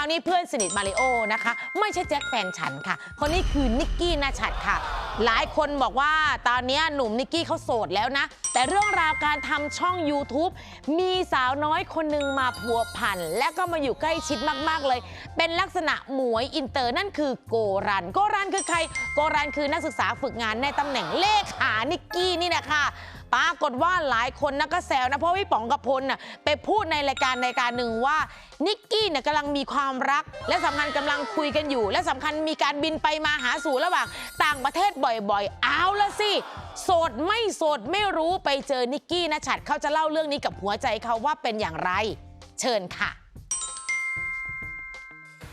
าวนี่เพื่อนสนิทมาริโอนะคะ ไม่ใช่แจ็คแฟนฉันค่ะ คนนี้คือนิกกี้นาชัดค่ะ หลายคนบอกว่าตอนนี้หนุ่มนิกกี้เขาโสดแล้วนะ แต่เรื่องราวการทำช่อง YouTube มีสาวน้อยคนหนึ่งมาพัวพัน และก็มาอยู่ใกล้ชิดมากๆเลย เป็นลักษณะหมวยอินเตอร์นั่นคือโกรัน โกรันคือใคร โกรันคือนักศึกษาฝึกงานในตำแหน่งเลขานิกกี้นี่นะคะ ปรากฏว่าหลายคนนะก็แซวนะเพราะว่าพี่ป๋องกับพลน่ะไปพูดในรายการรายการหนึ่งว่า นิกกี้เนี่ยกำลังมีความรัก และสำคัญกำลังคุยกันอยู่ และสำคัญมีการบินไปมาหาสู่ระหว่างต่างประเทศบ่อยๆ เอาละสิ โสดไม่โสดไม่รู้ไปเจอนิกกี้นะฉัดเขาจะเล่าเรื่องนี้กับหัวใจเขาว่าเป็นอย่างไร เชิญค่ะ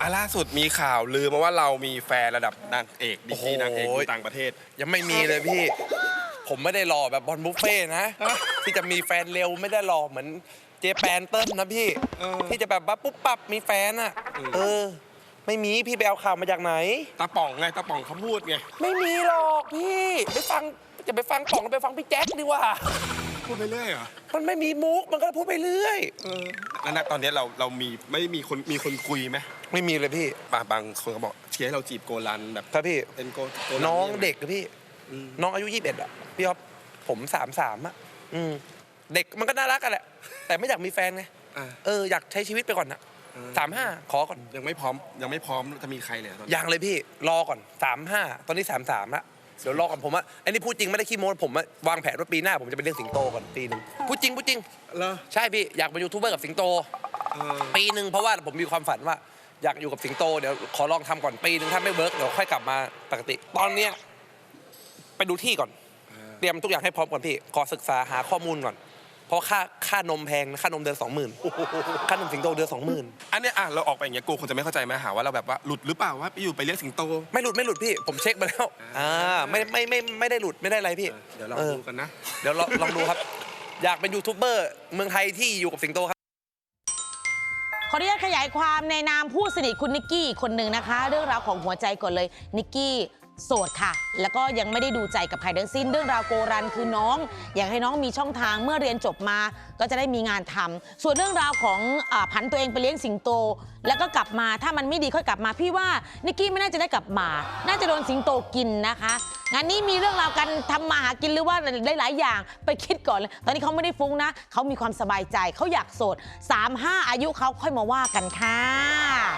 อะล่าสุดมีข่าวลือมาว่าเรามีแฟนระดับนางเอกดิโอ้สโหนีย์นางเอกอยู่ต่างประเทศ ยังไม่มีเลยพี่ ผมไม่ได้หล่อแบบบอลบุฟเฟ่ต์นะ ที่จะมีแฟนเร็วไม่ได้หล่อเหมือนเจแปนเติ้ลนะพี่ เออ ที่จะแบบว่าปุ๊บปั๊บมีแฟนอะอืมเออ ไม่มีพี่ไปเอาข่าวมาจากไหน ตาป่องไงตาป่องเขาพูดไงไม่มีหรอกพี่ไปฟังจะไปฟังป่องไปฟังพี่แจ็คดีกว่า พูดไปเรื่อยเหรอมันไม่มีมุกมันก็พูดไปเรื่อย เออแล้วณตอนนี้เราเรามีไม่มีคนมีคนคุยไหมไม่มีเลยพี่ บางบางคนก็บอกเชียร์ให้เราจีบโกลันแบบครับพี่ เป็นโกโกลัน้องยเด็กอะพี่อืม น้องอายุ21อะพี่อ๊อฟผมสามสามอะอืมเด็กมันก็น่ารักกันแหละ แต่ไม่อยากมีแฟนไงอะเอออยากใช้ชีวิตไปก่อนนะเออสามห้าขอก่อน ยังไม่พร้อมยังไม่พร้อมจะมีใครเลยตอนนี้ยังเลยพี่รอก่อนสามห้าตอนนี้สามสามละเดี๋ยวรอก่อนผมอะไอ้นี่พูดจริงไม่ได้ขี้โม้ผมอะวางแผนว่าปีหน้าผมจะไปเลี้ยงสิงโตก่อนปีหนึ่งพูดจริงพูดจริง เหรอใช่พี่อยากเป็นยูทูบเบอร์กับสิงโต เออปีหนึ่งเพราะว่าผมมีความฝันว่า อยากอยู่กับสิงโตเดี๋ยวขอลองทำก่อนปีหนึ่งถ้าไม่เวิร์กเดี๋ยวค่อยกลับมาปกติ ตอนเนี้ย ไปดูที่ก่อน เตรียมทุกอย่างให้พร้อมก่อนพี่ขอศึกษาหาข้อมูลก่อน เพราะค่าค่านมแพงนะค่านมเดือนสองหมื่นค่านมสิงโตเดือนสองหมื่นอันเนี้ยอะเราออกไปอย่างเงี้ยโกคนจะไม่เข้าใจไหมหาว่าเราแบบว่าหลุดหรือเปล่าว่าไปอยู่ไปเรียกสิงโต ไม่หลุดไม่หลุดพี่ ผมเช็คมาแล้วอ่าไม่ไม่ไม่ไม่ได้หลุดไม่ได้อะไรพี่เดี๋ยวเราออดูกันนะ เดี๋ยวลองลองดูครับ อยากเป็นยูทูบเบอร์เมืองไทยที่อยู่กับสิงโตครับขออนุญาตขยายความในนามผู้สนิทคุณนิกกี้อีกคนหนึ่งนะคะ เรื่องราวของหัวใจก่อนเลยนิกกี้ โสดค่ะ แล้วก็ยังไม่ได้ดูใจกับใครทั้งสิ้น เรื่องราวโกรันคือน้อง อยากให้น้องมีช่องทางเมื่อเรียนจบมา ก็จะได้มีงานทำส่วนเรื่องราวของอาผันตัวเองไปเลี้ยงสิงโต แล้วก็กลับมาถ้ามันไม่ดีค่อยกลับมาพี่ว่านิกกี้ไม่น่าจะได้กลับมา น่าจะโดนสิงโตกินนะคะงานนี้มีเรื่องราวการทำมาหากินหรือว่าหลายๆอย่างไปคิดก่อนเลยตอนนี้เขาไม่ได้ฟุ้งนะเขามีความสบายใจเขาอยากโสด 3-5 อายุเขาค่อยมาว่ากันค่ะ